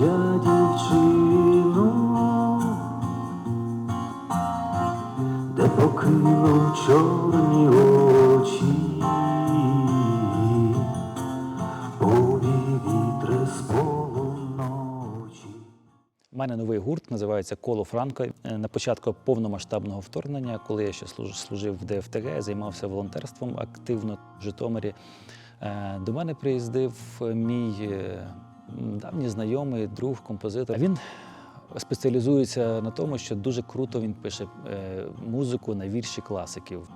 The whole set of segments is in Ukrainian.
Я дівчину, де покинув чорні очі. У мене новий гурт називається Коло Франко. Е, на початку повномасштабного вторгнення, коли я ще служив в ДФТГ, займався волонтерством активно в Житомирі. Е, до мене приїздив е, мій давній знайомий, друг, композитор. Він спеціалізується на тому, що дуже круто він пише е, музику на вірші класиків.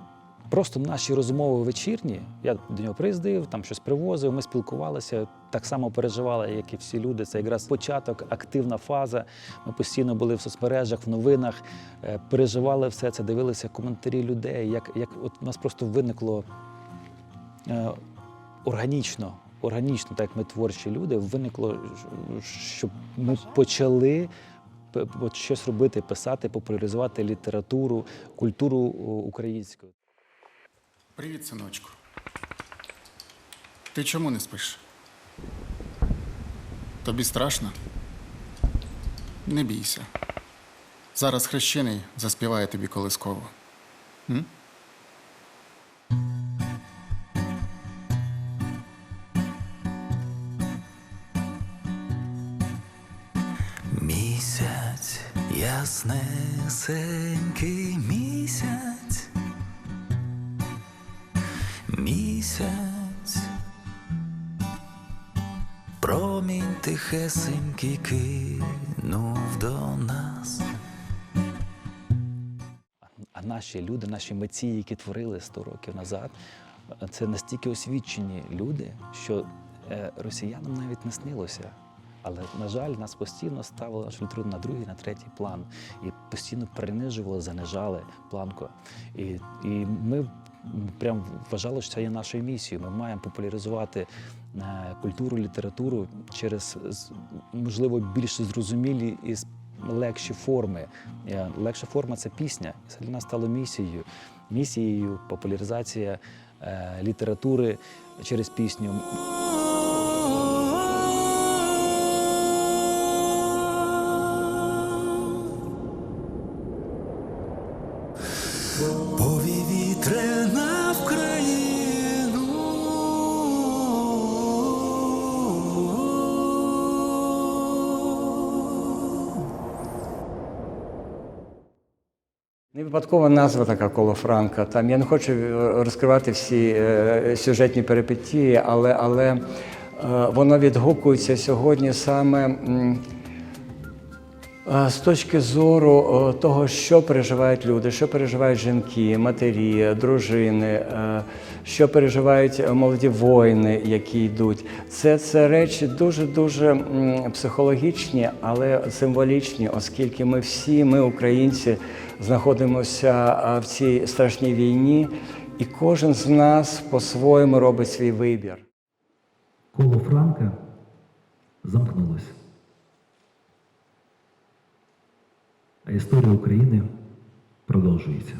Просто наші розмови вечірні. Я до нього приїздив, там щось привозив, ми спілкувалися, так само переживали, як і всі люди. Це якраз початок, активна фаза. Ми постійно були в соцмережах, в новинах, е, переживали все це, дивилися коментарі людей. Як, як от у нас просто виникло е, органічно, органічно, так як ми творчі люди, виникло, щоб ми почали. Щось робити, писати, популяризувати літературу, культуру українську. Привіт, синочку. Ти чому не спиш? Тобі страшно? Не бійся. Зараз хрещений заспіває тобі колисково. М? Яснесенький місяць, місяць, промінь тихесенький кинув до нас. А наші люди, наші митці, які творили 100 років назад, це настільки освічені люди, що е, росіянам навіть не снилося. Але, на жаль, нас постійно ставили нашу літературу на другий, на третій план. І постійно принижували, занижали планку. І, і ми прям вважали, що це є нашою місією. Ми маємо популяризувати е, культуру, літературу через можливо більш зрозумілі і легші форми. Е, Легша форма це пісня. Це для нас стало місією. Місією популяризація е, літератури через пісню. Повій вітре на Вкраїну. Не випадкова назва така коло Франка. Там я не хочу е, розкривати всі е, сюжетні перипетії, але, але е, воно відгукується сьогодні саме м, з точки зору е, того, що переживають люди, що переживають жінки, матері, дружини, е, що переживають молоді воїни, які йдуть. Це, це речі дуже-дуже психологічні, але символічні, оскільки ми всі, ми, українці, знаходимося в цій страшній війні, і кожен з нас по-своєму робить свій вибір. Коло Франка замкнулось. А історія України продовжується.